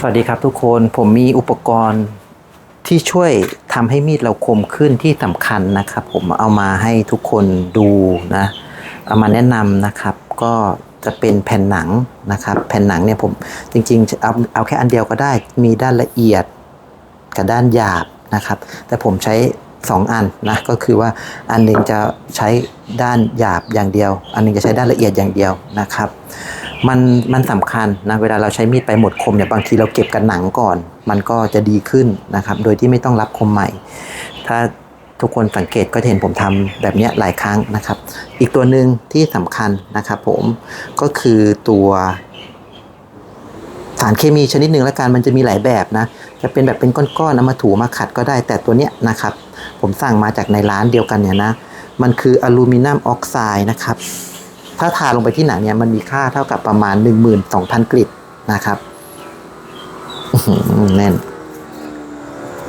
สวัสดีครับทุกคนผมมีอุปกรณ์ที่ช่วยทำให้มีดเราคมขึ้นที่สำคัญนะครับ ผมเอามาให้ทุกคนดูนะ เอามาแนะนำนะครับ ก็จะเป็นแผ่นหนังนะครับ แผ่นหนังเนี่ยผมจริงๆเอาเอาแค่อันเดียวก็ได้ มีด้านละเอียดกับด้านหยาบนะครับ แต่ผมใช้2อันนะก็คือว่าอันหนึงจะใช้ด้านหยาบอย่างเดียว อันหนึงจะใช้ด้านละเอียดอย่างเดียวนะครับ มันมันสำคัญนะเวลาเราใช้มีดไปหมดคมเนี่ยบางทีเราเก็บกันหนังก่อน มันก็จะดีขึ้นนะครับโดยที่ไม่ต้องรับคมใหม่ ถ้าทุกคนสังเกตก็จะเห็นผมทำแบบนี้หลายครั้งนะครับ อีกตัวหนึ่งที่สำคัญนะครับผมก็คือตัวสารเคมีชนิดหนึ่งแล้วกันมันจะมีหลายแบบนะ จะเป็นแบบเป็นก้อนๆเอามาถูมาขัดก็ได้ แต่ตัวเนี้ยนะครับ ผมสั่งมาจากในร้านเดียวกันเนี่ยนะ มันคืออลูมิเนียมออกไซด์นะครับ ถ้าทาลงไปที่หนังเนี่ยมันมีค่าเท่ากับประมาณ 12,000 กริดนะครับแน่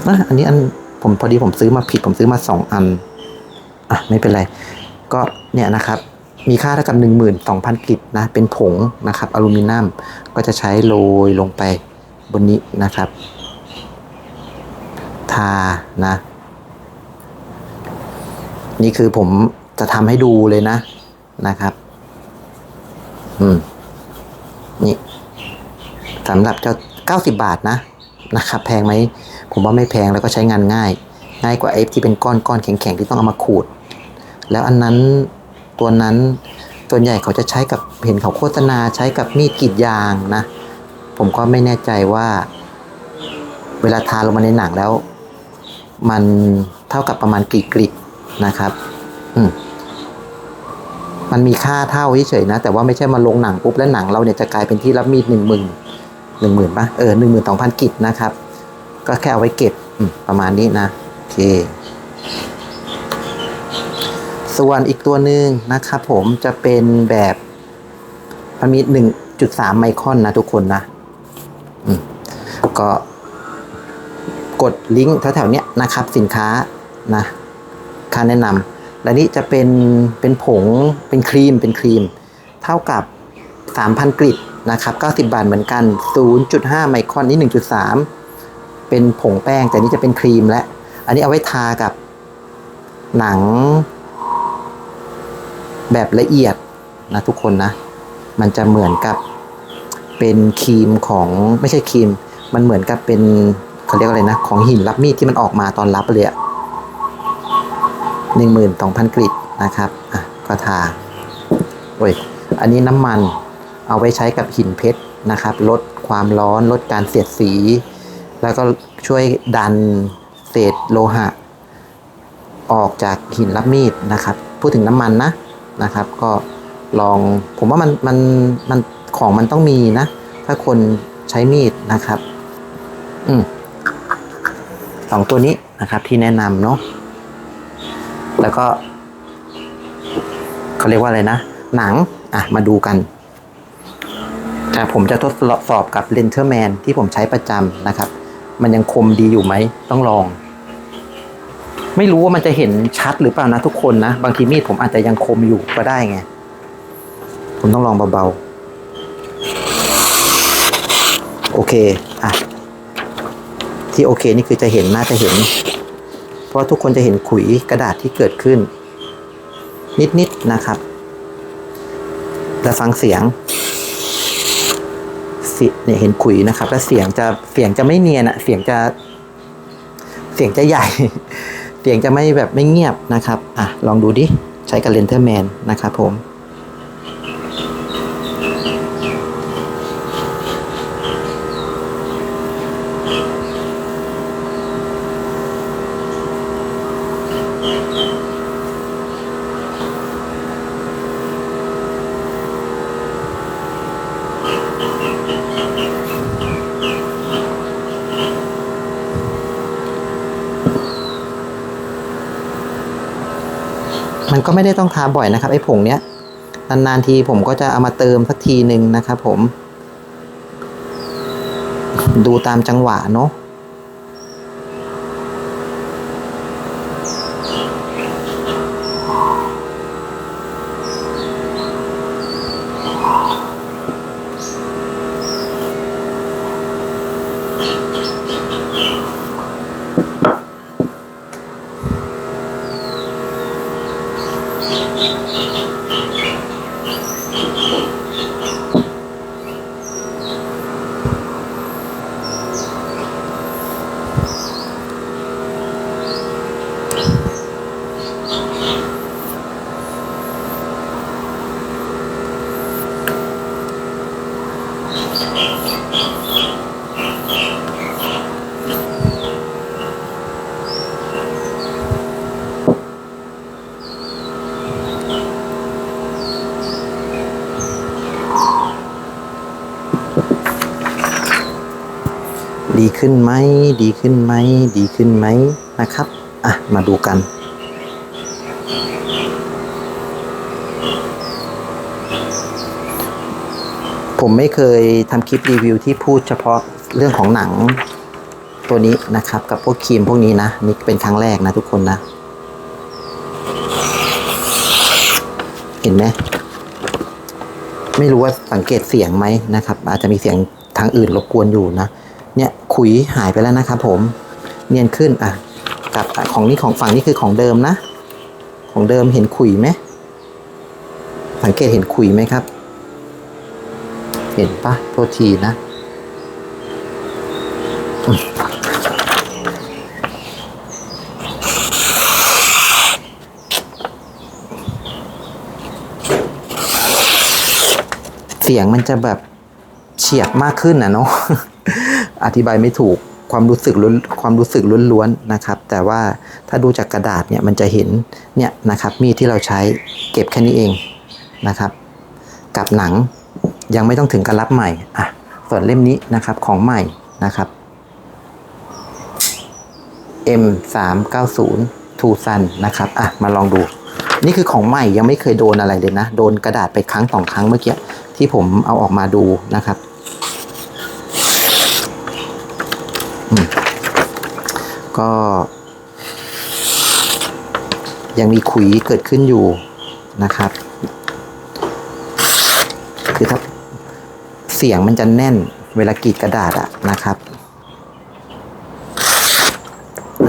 นะอันนี้อันผมพอดีผมซื้อมาผิดผมซื้อมาสองอัน อะไม่เป็นไร ก็เนี่ยนะครับ มีค่าเท่ากับ 12,000กริดนะ เป็นผงนะครับอลูมิเนียมก็จะใช้โรยลงไปบนนี้นะครับ ทานะ นี่คือผมจะทำให้ดูเลยนะนะครับ อืม นี่สำหรับเจ้าเก้าสิบาทนะนะครับแพงไหม ผมว่าไม่แพงแล้วก็ใช้งานง่าย ง่ายกว่าไอ้ที่เป็นก้อนก้อนแข็งๆ ที่ต้องเอามาขูด แล้วอันนั้นตัวนั้นส่วนใหญ่เขาจะใช้กับเห็นเขาโฆษณาใช้กับมีดกรีดยางนะ ผมก็ไม่แน่ใจว่า เวลาทาลงมาในหนังแล้ว มันเท่ากับประมาณกี่กริดนะครับ อืม มันมีค่าเท่าเฉยๆนะ แต่ว่าไม่ใช่มาลงหนังปุ๊บแล้วหนังเราเนี่ยจะกลายเป็นที่รับมีดหนึ่งหมื่นหนึ่งหมื่นป่ะเออหนึ่งหมื่นสองพันกิจนะครับ ก็แค่เอาไว้เก็บประมาณนี้นะโอเค ส่วนอีกตัวหนึ่งนะครับผมจะเป็นแบบมันมีหนึ่งจุดสามไมครอนนะทุกคนนะก็กดลิงก์แถวๆนี้นะครับ สินค้านะค่าแนะนำ และนี่จะเป็นเป็นผงเป็นครีมเป็นครีม เท่ากับ 3,000 กริดนะครับ90 บาทเหมือนกัน 0.5 ไมครอนนี่ 1.3 เป็นผงแป้ง แต่นี่จะเป็นครีมและ อันนี้เอาไว้ทากับหนังแบบละเอียดนะทุกคนนะ มันจะเหมือนกับเป็นครีมของไม่ใช่ครีม มันเหมือนกับเป็นเขาเรียกอะไรนะ ของหินรับมีดที่มันออกมาตอนรับเลยอะ หนึ่งหมื่นสองพันกริดนะครับอะก็ทาโอ้ยอันนี้น้ำมันเอาไว้ใช้กับหินเพชรนะครับ ลดความร้อนลดการเสียดสี แล้วก็ช่วยดันเศษโลหะ ออกจากหินรับมีดนะครับ พูดถึงน้ำมันนะนะครับ ก็ลองผมว่ามันมันมันของมันต้องมีนะ ถ้าคนใช้มีดนะครับ อืมสองตัวนี้นะครับที่แนะนำเนาะ แล้วก็เขาเรียกว่าอะไรนะ หนัง อะ มาดูกัน แต่ผมจะทดสอบกับเลนเทอร์แมนที่ผมใช้ประจำนะครับ มันยังคมดีอยู่ไหม ต้องลอง ไม่รู้ว่ามันจะเห็นชัดหรือเปล่านะทุกคนนะ บางทีมีดผมอาจจะยังคมอยู่ก็ได้ไง ผมต้องลองเบาๆ โอเค อะ ที่โอเคนี่คือจะเห็นน่าจะเห็น ราะทุกคนจะเห็นขุยกระดาษที่เกิดขึ้น นิดๆนะครับและฟังเสียงสิเนี่ยเห็นขุยนะครับ และเสียงจะเสียงจะไม่เนียนอะเสียงจะเสียงจะใหญ่ เสียงจะไม่แบบไม่เงียบนะครับ อะ ลองดูดิ ใช้กับเลนเทอร์แมนนะครับผม มันก็ไม่ได้ต้องทาบ่อยนะครับไอ้ผงเนี้ยนานๆทีผมก็จะเอามาเติมสักทีหนึ่งนะครับผม ดูตามจังหวะเนาะ ดีขึ้นไหมดีขึ้นไหมดีขึ้นไหมนะครับอะมาดูกันผมไม่เคยทำคลิปรีวิวที่พูดเฉพาะเรื่องของหนังตัวนี้นะครับ กับพวกครีมพวกนี้นะนี่เป็นครั้งแรกนะทุกคนนะ เห็นไหมไม่รู้ว่าสังเกตเสียงไหมนะครับ อาจจะมีเสียงทางอื่นรบกวนอยู่นะ เนี่ยขุยหายไปแล้วนะครับผม เนียนขึ้นอะกับของนี้ของฝั่งนี้คือของเดิมนะ ของเดิมเห็นขุยไหมสังเกตเห็นขุยไหมครับ เห็นปะโทษทีนะเสียงมันจะแบบเฉียบมากขึ้นนะเนาะ อธิบายไม่ถูกความรู้สึกล้วนความรู้สึกล้วนๆนะครับ แต่ว่าถ้าดูจากกระดาษเนี่ยมันจะเห็นเนี่ยนะครับมีดที่เราใช้เก็บแค่นี้เองนะครับ กับหนังยังไม่ต้องถึงกับรับใหม่อะส่วนเล่มนี้นะครับของใหม่นะครับ M 3 9 0 Two Sun นะครับอะมาลองดู นี่คือของใหม่ยังไม่เคยโดนอะไรเลยนะ โดนกระดาษไปครั้งสองครั้งเมื่อกี้ที่ผมเอาออกมาดูนะครับ ก็ ยังมีขุยเกิดขึ้นอยู่นะครับ คือถ้าเสียงมันจะแน่นเวลากรีดกระดาษอะนะครับ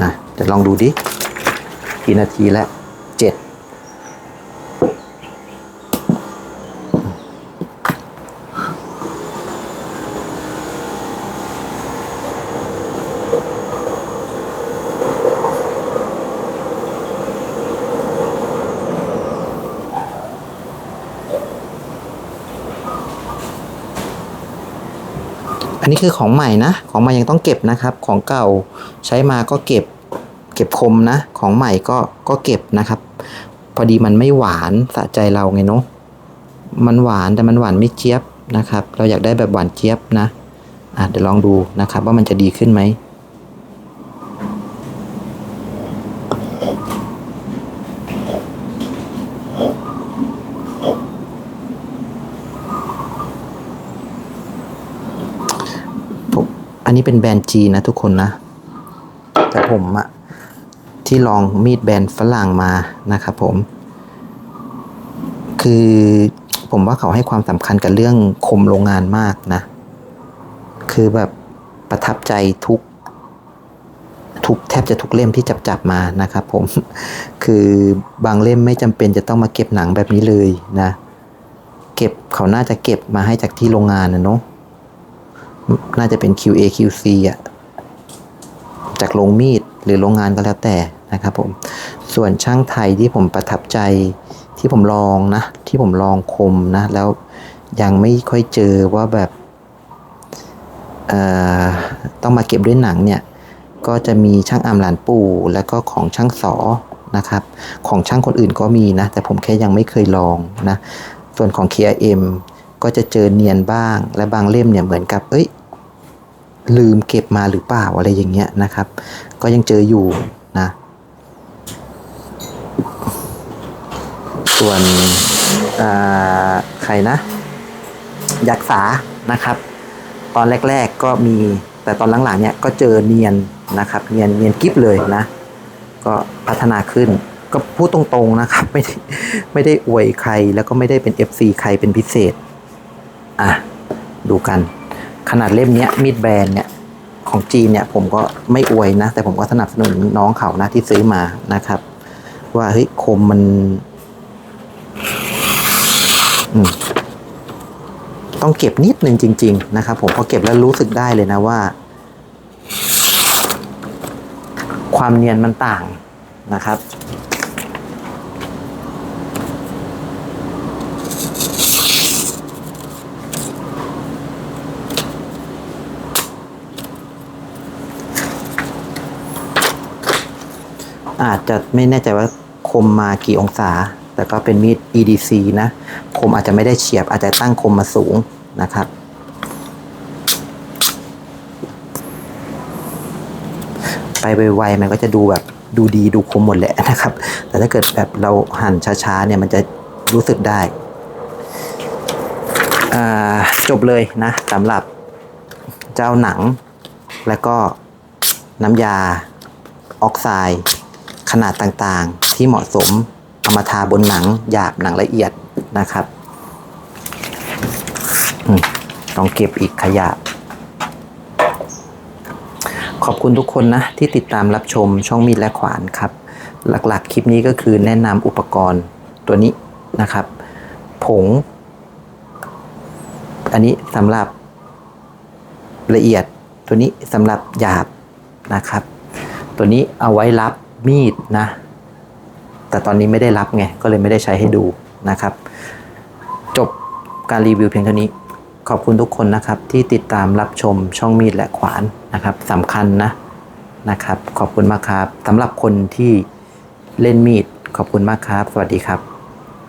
อะจะลองดูดิกี่นาทีแล้วเจ็ด อั นนี้คือของใหม่นะ ของใหม่ยังต้องเก็บนะครับ ของเก่าใช้มาก็เก็บ เก็บคมนะ ของใหม่ก็ก็เก็บนะครับ พอดีมันไม่หวานสะใจเราไงเนาะ มันหวานแต่มันหวานไม่เจี๊ยบนะครับ เราอยากได้แบบหวานเจี๊ยบนะอะเดี๋ยวลองดูนะครับ ว่ามันจะดีขึ้นไหมผมอั นี้เป็นแบรนด์จีนนะทุกคนนะ แต่ผมอะที่ลองมีดแบรนด์ฝรั่งมานะครับผม คือผมว่าเขาให้ความสำคัญกับเรื่องคมโรงงานมากนะ คือแบบประทับใจทุก ทุกแทบจะทุกเล่มที่จับจับมานะครับผม คือบางเล่มไม่จำเป็นจะต้องมาเก็บหนังแบบนี้เลยนะ เก็บเขาน่าจะเก็บมาให้จากที่โรงงานนะเนาะ น่าจะเป็น QA QC อะจากโรงมีดหรือโรงงานก็แล้วแต่นะครับผม ส่วนช่างไทยที่ผมประทับใจที่ผมลองนะ ที่ผมลองคมนะ แล้วยังไม่ค่อยเจอว่าแบบต้องมาเก็บด้วยหนังเนี่ย ก็จะมีช่างอามหลานปู่ แล้วก็ของช่างสอนะครับ ของช่างคนอื่นก็มีนะ แต่ผมแค่ยังไม่เคยลองนะ ส่วนของ KRM ก็จะเจอเนียนบ้าง และบางเล่มเนี่ยเหมือนกับ เอ้ย ลืมเก็บมาหรือเปล่าอะไรอย่างเงี้ยนะครับ ก็ยังเจออยู่นะ ส่วนใครนะ ยักษานะครับ ตอนแรก ๆก็มีแต่ตอนหลังๆเนี่ยก็เจอเนียนนะครับ เนียนเนียนกิฟเลยนะ ก็พัฒนาขึ้นก็พูดตรงๆนะครับ ไม่ได้ไม่ได้อวยใครแล้วก็ไม่ได้เป็น FC ใครเป็นพิเศษ อะ ดูกัน ขนาดเล่มเนี้ยมีดแบรนด์เนี่ยของจีนเนี่ยผมก็ไม่อวยนะ แต่ผมก็สนับสนุนน้องเขานะที่ซื้อมานะครับ ว่าเฮ้ยคมมันต้องเก็บนิดนึงจริง ๆ นะครับ ผมพอเก็บแล้วรู้สึกได้เลยนะว่า ความเนียนมันต่างนะครับ อาจจะไม่แน่ใจว่าคมมากี่องศา แต่ก็เป็นมีด EDC นะ คมอาจจะไม่ได้เฉียบ อาจจะตั้งคมมาสูงนะครับ ไปไวๆมันก็จะดูแบบดูดีดูคมหมดแหละนะครับ แต่ถ้าเกิดแบบเราหั่นช้าๆเนี่ยมันจะรู้สึกได้ จบเลยนะสำหรับเจ้าหนัง แล้วก็น้ำยาออกไซด์ ขนาดต่างๆ ที่เหมาะสมเอามาทาบนหนังหยาบหนังละเอียดนะครับต้องเก็บอีกขยะ ขอบคุณทุกคนนะ ที่ติดตามรับชมช่องมีดและขวานครับ หลักๆ คลิปนี้ก็คือแนะนำอุปกรณ์ตัวนี้นะครับ ผง อันนี้สำหรับละเอียดตัวนี้สำหรับหยาบนะครับ ตัวนี้เอาไว้รับ มีดนะ แต่ตอนนี้ไม่ได้รับไง ก็เลยไม่ได้ใช้ให้ดูนะครับ จบการรีวิวเพียงเท่านี้ ขอบคุณทุกคนนะครับที่ติดตามรับชมช่องมีดและขวานนะครับสำคัญนะนะครับ ขอบคุณมากครับสำหรับคนที่เล่นมีด ขอบคุณมากครับ สวัสดีครับ